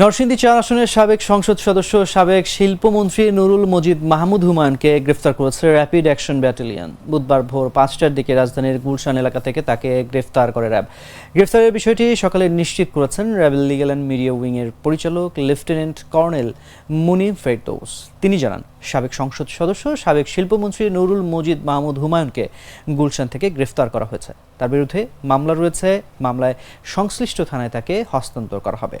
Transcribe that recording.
নরসিংদী চার আসনের সাবেক সংসদ সদস্য সাবেক শিল্পমন্ত্রী নুরুল মজিদ মাহমুদ হুমায়ুনকে গ্রেফতার করেছে র্যাপিড অ্যাকশন ব্যাটালিয়ন। বুধবার ভোর পাঁচটার দিকে রাজধানীর গুলশান এলাকা থেকে তাকে গ্রেফতার করে র্যাব। গ্রেফতারের বিষয়টি সকালে নিশ্চিত করেছেন RAB legal and media wing এর পরিচালক লেফটেন্যান্ট কর্নেল মুনিম ফেরদৌস। তিনি জানান, সাবেক সংসদ সদস্য সাবেক শিল্পমন্ত্রী নুরুল মজিদ মাহমুদ হুমায়ুনকে গুলশান থেকে গ্রেফতার করা হয়েছে। তার বিরুদ্ধে মামলা রয়েছে। মামলায় সংশ্লিষ্ট থানায় তাকে হস্তান্তর করা হবে।